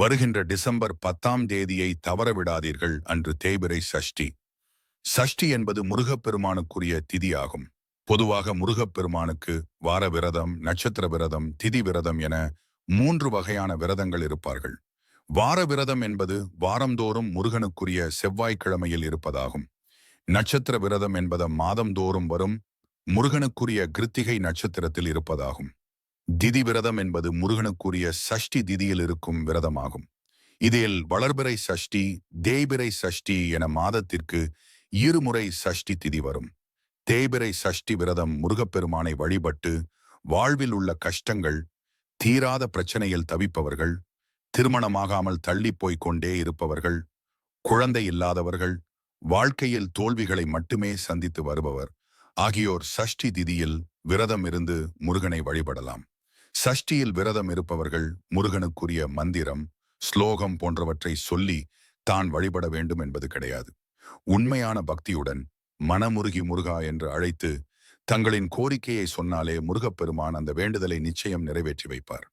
வருகின்ற டிசம்பர் பத்தாம் தேதியை தவறவிடாதீர்கள் அன்று தேய்பிரை சஷ்டி. சஷ்டி என்பது முருகப்பெருமானுக்குரிய திதியாகும். பொதுவாக முருகப்பெருமானுக்கு வார விரதம் நட்சத்திர விரதம் திதி விரதம் என மூன்று வகையான விரதங்கள் இருப்பார்கள். வார விரதம் என்பது வாரந்தோறும் முருகனுக்குரிய செவ்வாய்க்கிழமையில் இருப்பதாகும். நட்சத்திர விரதம் என்பது மாதந்தோறும் வரும் முருகனுக்குரிய கிருத்திகை நட்சத்திரத்தில் இருப்பதாகும். திதி விரதம் என்பது முருகனுக்குரிய சஷ்டி திதியில் இருக்கும் விரதமாகும். இதில் வளர்பிறை சஷ்டி தேய்பிறை சஷ்டி என மாதத்திற்கு இருமுறை சஷ்டி திதி வரும். தேய்பிறை சஷ்டி விரதம் முருகப்பெருமானை வழிபட்டு வாழ்வில் உள்ள கஷ்டங்கள் தீராத பிரச்சனையில் தவிப்பவர்கள் திருமணமாகாமல் தள்ளி கொண்டே இருப்பவர்கள் குழந்தை இல்லாதவர்கள் வாழ்க்கையில் தோல்விகளை மட்டுமே சந்தித்து வருபவர். ஆகியோர் சஷ்டி திதியில் விரதம் இருந்து முருகனை வழிபடலாம். சஷ்டியில் விரதம் இருப்பவர்கள் முருகனுக்குரிய மந்திரம் ஸ்லோகம் போன்றவற்றை சொல்லி தான் வழிபட வேண்டும் என்பது கிடையாது. உண்மையான பக்தியுடன் மனமுருகி முருகா என்று அழைத்து தங்களின் கோரிக்கையை சொன்னாலே முருகப்பெருமான் அந்த வேண்டுதலை நிச்சயம் நிறைவேற்றி வைப்பார்.